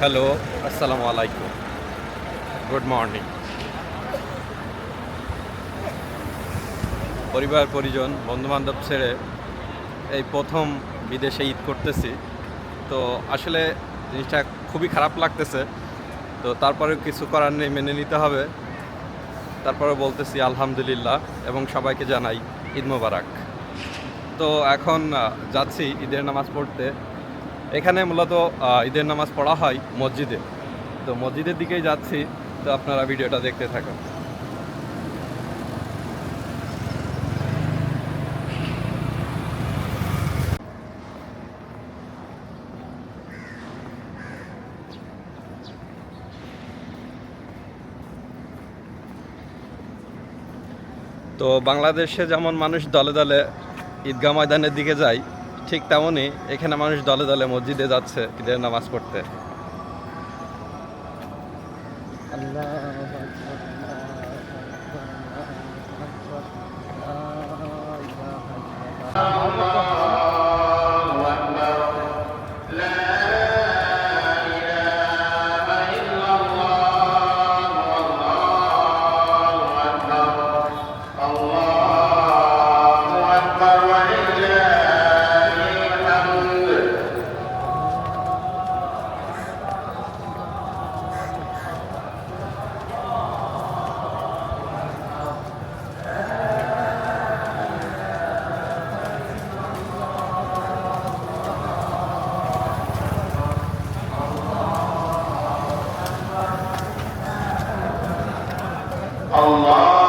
Hello আসসালামু আলাইকুম good morning পরিবার, পরিজন, বন্ধুবান্ধব ছেড়ে এই প্রথম বিদেশে ঈদ করতেছি। তো আসলে জিনিসটা খুবই খারাপ লাগতেছে। তো তারপরেও কিছু করার নেই, মেনে নিতে হবে। তারপরে বলতেছি আলহামদুলিল্লাহ এবং সবাইকে জানাই ঈদ মোবারক। তো এখন যাচ্ছি ঈদের নামাজ পড়তে। এখানে মূলত ঈদের নামাজ পড়া হয় মসজিদে। তো মসজিদের দিকেই যাচ্ছি, তো আপনারা ভিডিওটা দেখতে থাকেন। তো বাংলাদেশে যেমন মানুষ দলে দলে ঈদগাহ ময়দানের দিকে যায় ঠিক তেমনই এখানে মানুষ দলে দলে মসজিদে যাচ্ছে ঈদের নামাজ পড়তে। Allah.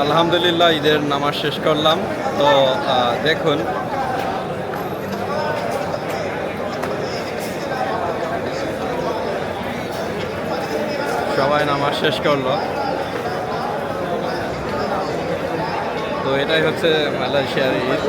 আলহামদুলিল্লাহ, ঈদের নামাজ শেষ করলাম। তো দেখুন। সবাই নামাজ শেষ করল। তো, এটাই হচ্ছে মালয়েশিয়ার ঈদ।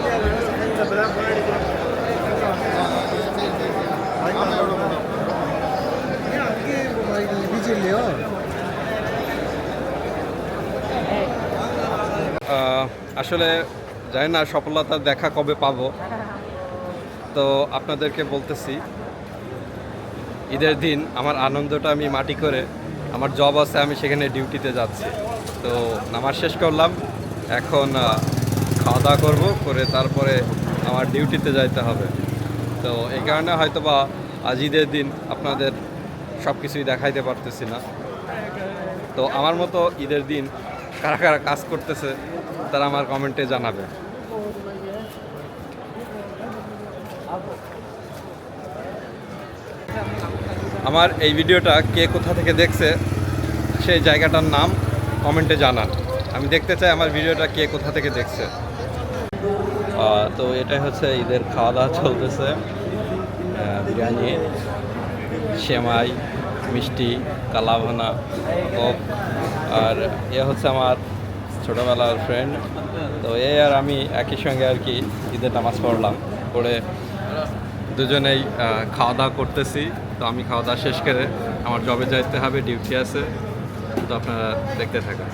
আসলে জানি না সফলতার দেখা কবে পাব। তো আপনাদেরকে বলতেছি, ঈদের দিন আমার আনন্দটা আমি মাটি করে, আমার জব আছে, আমি সেখানে ডিউটিতে যাচ্ছি। তো নামাজ শেষ করলাম, এখন খাওয়া দাওয়া করব, করে তারপরে আমার ডিউটিতে যাইতে হবে। তো এই কারণে হয়তো বা আজ ঈদের দিন আপনাদের সব কিছুই দেখাইতে পারতেছি না। তো আমার মতো ঈদের দিন কারা কারা কাজ করতেছে, তারা আমার কমেন্টে জানাবে। আমার এই ভিডিওটা কে কোথা থেকে দেখছে, সেই জায়গাটার নাম কমেন্টে জানান। আমি দেখতে চাই আমার ভিডিওটা কে কোথা থেকে দেখছে। তো এটাই হচ্ছে ঈদের খাওয়া দাওয়া চলতেছে বিরিয়ানি, সেমাই, মিষ্টি, কালাভানা কক আর এ হচ্ছে আমার ছোটোবেলার ফ্রেন্ড তো এ আর আমি একই সঙ্গে আর কি ঈদের নামাজ পড়লাম। পড়ে দুজনেই খাওয়া দাওয়া করতেছি। তো আমি খাওয়া দাওয়া শেষ করে আমার জবে যাইতে হবে ডিউটি আছে। তো আপনারা দেখতে থাকেন।